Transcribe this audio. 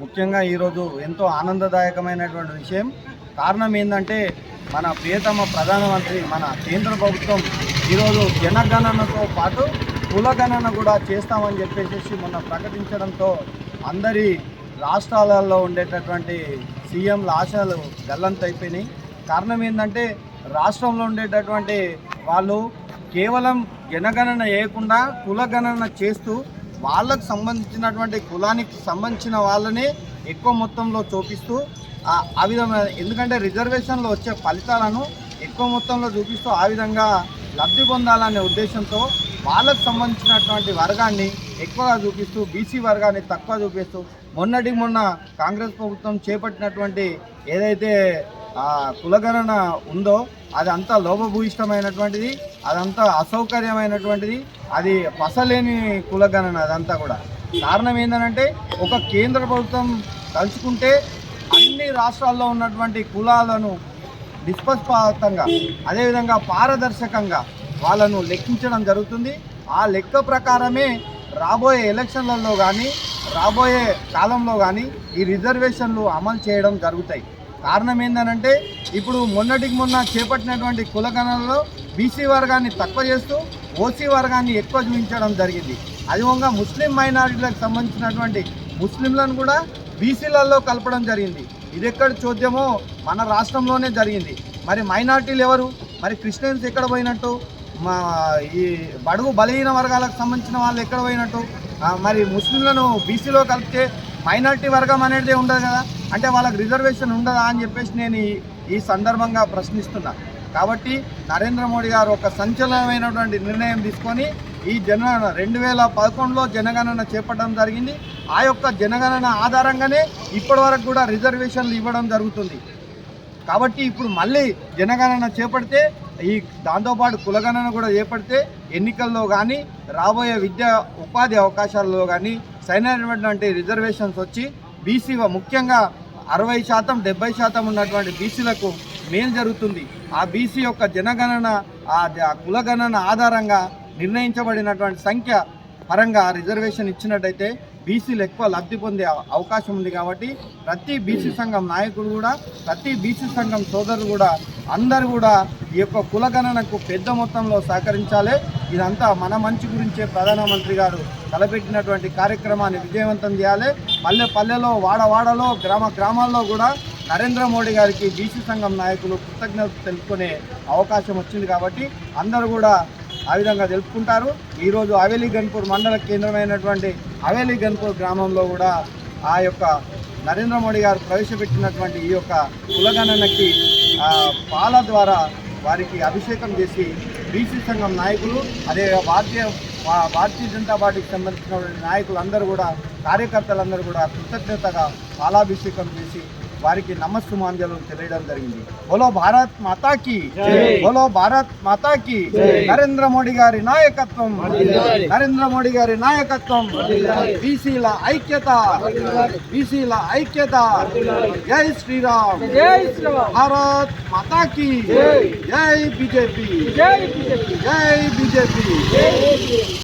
ముఖ్యంగా ఈరోజు ఎంతో ఆనందదాయకమైనటువంటి విషయం. కారణం ఏంటంటే మన ప్రియతమ ప్రధానమంత్రి మన కేంద్ర ప్రభుత్వం ఈరోజు జనగణనతో పాటు కులగణన కూడా చేస్తామని చెప్పేసి మొన్న ప్రకటించడంతో అందరి రాష్ట్రాలలో ఉండేటటువంటి సీఎంల ఆశలు గల్లంతైపోయినాయి కారణం ఏంటంటే రాష్ట్రంలో ఉండేటటువంటి వాళ్ళు కేవలం జనగణన చేయకుండా కులగణన చేస్తూ వాళ్ళకు సంబంధించినటువంటి కులానికి సంబంధించిన వాళ్ళని ఎక్కువ మొత్తంలో చూపిస్తూ ఆ- విధమైన ఎందుకంటే రిజర్వేషన్లో వచ్చే ఫలితాలను ఎక్కువ మొత్తంలో చూపిస్తూ ఆ విధంగా లబ్ధి పొందాలనే ఉద్దేశంతో వాళ్ళకు సంబంధించినటువంటి వర్గాన్ని ఎక్కువగా చూపిస్తూ బీసీ వర్గాన్ని తక్కువ చూపిస్తూ మొన్నటి మొన్న కాంగ్రెస్ ప్రభుత్వం చేపట్టినటువంటి ఏదైతే కులగణన ఉందో అది అంతా లోపభూయిష్టమైనటువంటిది అదంతా అసౌకర్యమైనటువంటిది అది పసలేని కులగణన అదంతా కూడా. కారణం ఏంటంటే ఒక కేంద్ర ప్రభుత్వం తలుచుకుంటే అన్ని రాష్ట్రాల్లో ఉన్నటువంటి కులాలను నిష్పక్షపాతంగా అదేవిధంగా పారదర్శకంగా వాళ్ళను లెక్కించడం జరుగుతుంది. ఆ లెక్క ప్రకారమే రాబోయే ఎలక్షన్లలో కానీ రాబోయే కాలంలో కానీ ఈ రిజర్వేషన్లు అమలు చేయడం జరుగుతాయి. కారణం ఏంటనంటే ఇప్పుడు మొన్నటికి మొన్న చేపట్టినటువంటి కులగణనలో బీసీ వర్గాన్ని తక్కువ చేస్తూ ఓసీ వర్గాన్ని ఎక్కువ చూపించడం జరిగింది. అదేవిధంగా ముస్లిం మైనారిటీలకు సంబంధించినటువంటి ముస్లింలను కూడా బీసీలలో కలపడం జరిగింది. ఇది ఎక్కడ చోద్యమో మన రాష్ట్రంలోనే జరిగింది. మరి మైనారిటీలు ఎవరు? మరి క్రిస్టియన్స్ ఎక్కడ పోయినట్టు? మా ఈ బడుగు బలహీన వర్గాలకు సంబంధించిన వాళ్ళు ఎక్కడ పోయినట్టు? మరి ముస్లింలను బీసీలో కలిపితే మైనారిటీ వర్గం అనేది ఉండదు కదా. అంటే వాళ్ళకి రిజర్వేషన్ ఉండదా అని చెప్పేసి నేను ఈ ఈ సందర్భంగా ప్రశ్నిస్తున్నా. కాబట్టి నరేంద్ర మోడీ గారు ఒక సంచలనమైనటువంటి నిర్ణయం తీసుకొని ఈ జనగణన రెండు వేల పదకొండులో జనగణన చేపట్టడం జరిగింది. ఆ యొక్క జనగణన ఆధారంగానే ఇప్పటి వరకు కూడా రిజర్వేషన్లు ఇవ్వడం జరుగుతుంది. కాబట్టి ఇప్పుడు మళ్ళీ జనగణన చేపడితే ఈ దాంతోపాటు కులగణన కూడా చేపడితే ఎన్నికల్లో కానీ రాబోయే విద్యా ఉపాధి అవకాశాల్లో కానీ సరైనటువంటి రిజర్వేషన్స్ వచ్చి బీసీ ముఖ్యంగా అరవై శాతం డెబ్బై శాతం ఉన్నటువంటి బీసీలకు మేలు జరుగుతుంది. ఆ బీసీ యొక్క జనగణన ఆ కులగణన ఆధారంగా నిర్ణయించబడినటువంటి సంఖ్య పరంగా రిజర్వేషన్ ఇచ్చినట్టయితే బీసీలు ఎక్కువ లబ్ధి పొందే అవకాశం ఉంది కాబట్టి ప్రతి బీసీ సంఘం నాయకుడు కూడా ప్రతి బీసీ సంఘం సోదరులు కూడా అందరూ కూడా ఈ యొక్క కులగణనకు పెద్ద మొత్తంలో సహకరించాలి. ఇదంతా మన మంచి గురించే ప్రధానమంత్రి గారు తలపెట్టినటువంటి కార్యక్రమాన్ని విజయవంతం చేయాలి. పల్లె పల్లెలో వాడవాడలో గ్రామ గ్రామాల్లో కూడా నరేంద్ర మోడీ గారికి బీసీ సంఘం నాయకులు కృతజ్ఞతలు తెలుపుకునే అవకాశం వచ్చింది కాబట్టి అందరూ కూడా ఆ విధంగా తెలుపుకుంటారు. ఈరోజు అవేలి గన్పూర్ మండల కేంద్రమైనటువంటి అవేలి గన్పూర్ గ్రామంలో కూడా ఆ యొక్క నరేంద్ర మోడీ గారు ప్రవేశపెట్టినటువంటి ఈ యొక్క కులగణనకి పాల ద్వారా వారికి అభిషేకం చేసి బీసీ సంఘం నాయకులు అదే భారతీయ భారతీయ జనతా పార్టీకి సంబంధించినటువంటి నాయకులు అందరూ కూడా కార్యకర్తలందరూ కూడా కృతజ్ఞతగా పాలాభిషేకం చేసి వారికి నమస్సుమాంజలు తెలియడం జరిగింది. బోలో భారత్ మాతాకి బోలో భారత్ మాతాకి నరేంద్ర మోడీ గారి నాయకత్వం నరేంద్ర మోడీ గారి నాయకత్వం బీసీల ఐక్యత బీసీల ఐక్యత. జై శ్రీరామ్. జై శ్రీరామ్. భారత్ మాతాకి. జై బీజేపీ. జై బీజేపీ.